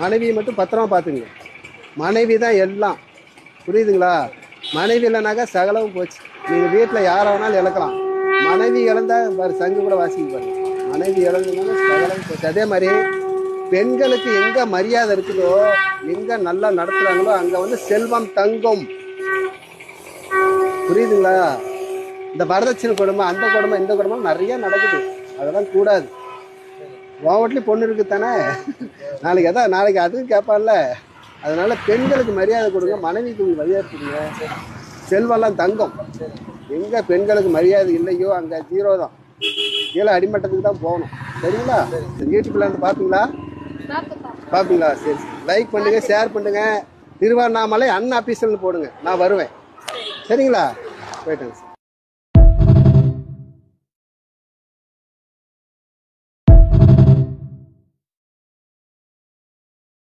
மனைவியை மட்டும் பத்திரமா பார்த்துங்க. மனைவி தான் எல்லாம். புரியுதுங்களா? மனைவி இல்லைனாக்கா சகலவும் போச்சு. நீங்கள் வீட்டில் யாரை வேணாலும் இழக்கலாம். மனைவி இழந்தா பாரு சங்கு கூட வாசிக்க பாருங்க. மனைவி இழந்ததுனால சகலவும் போச்சு. அதே மாதிரி பெண்களுக்கு எங்கே மரியாதை இருக்குதோ எங்கே நல்லா நடத்துகிறாங்களோ அங்கே வந்து செல்வம் தங்கும். புரியுதுங்களா? இந்த வரதட்சணை குடும்பம் அந்த குடும்பம் இந்த குடும்பம் நிறைய நடக்குது. அதெல்லாம் கூடாது. உன் வீட்லேயும் பொண்ணு இருக்குது தானே நாளைக்கு அதான் நாளைக்கு அதுவும் கேட்பான்ல. அதனால பெண்களுக்கு மரியாதை கொடுங்க மனைவிக்கு உங்களுக்கு மரியாதை கொடுங்க. செல்வம்லாம் தங்கம். எங்கே பெண்களுக்கு மரியாதை இல்லையோ அங்கே ஜீரோ தான். கீழே அடிமட்டத்துக்கு தான் போகணும். சரிங்களா? யூடியூப்ல இருந்து பார்ப்பீங்களா பார்ப்பீங்களா சரி சரி. லைக் பண்ணுங்க ஷேர் பண்ணுங்க. திருவண்ணாமலை அண்ணா ஆஃபீஸில் போடுங்க. நான் வருவேன். சரிங்களா? போயிட்டேங்க சார்